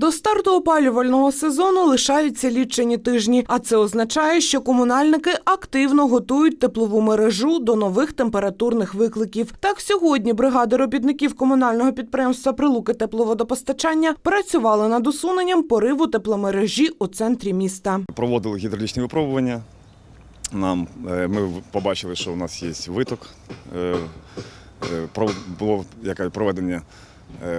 До старту опалювального сезону лишаються лічені тижні, а це означає, що комунальники активно готують теплову мережу до нових температурних викликів. Так сьогодні бригади робітників комунального підприємства Прилуки тепловодопостачання працювали над усуненням пориву тепломережі у центрі міста. Проводили гідравлічні випробування. Нам, е, ми побачили, що у нас є виток. Е, е, Було яке проведення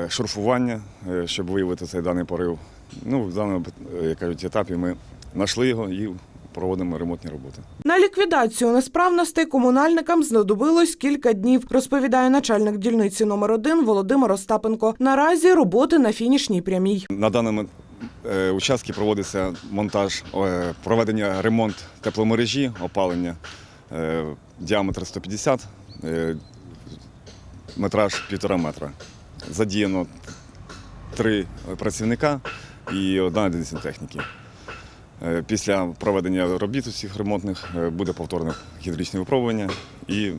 шурфування, е, щоб виявити цей даний порив. Ну, в даному е, як кажуть, етапі ми знайшли його і проводимо ремонтні роботи. На ліквідацію несправностей комунальникам знадобилось кілька днів, розповідає начальник дільниці номер 1 Володимир Остапенко. Наразі роботи на фінішній прямій. На даному е, участку проводиться монтаж, е, проведення ремонт тепломережі, опалення е, діаметр 150, е, метраж 1,5 метра. Задіяно три працівника і одна одиниця. Е, Після проведення робіт усіх ремонтних е, буде повторне гідравлічне випробування і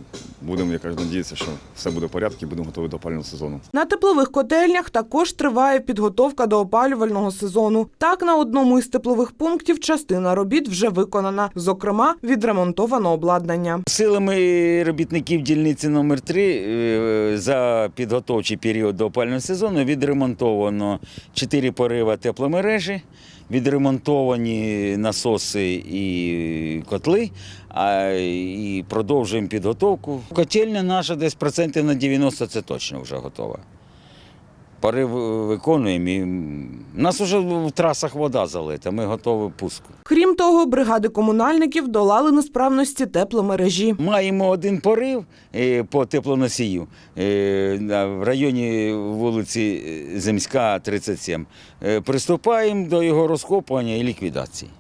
будемо, я кажу, надіятися, що все буде в порядку і будемо готові до опалювального сезону. На теплових котельнях також триває підготовка до опалювального сезону. Так, на одному із теплових пунктів частина робіт вже виконана. Зокрема, відремонтовано обладнання. Силами робітників дільниці номер 3 за підготовчий період до опального сезону відремонтовано 4 порива тепломережі, відремонтовані насоси і котли, а і продовжуємо підготовку. Котельня наша десь процентів на 90 це точно вже готова. Порив виконуємо. І нас вже в трасах вода залита, ми готові пуску. Крім того, бригади комунальників долали несправності тепломережі. Маємо один порив е, по теплоносію е, в районі вулиці е, Земська, 37. Е, Приступаємо до його розкопування і ліквідації.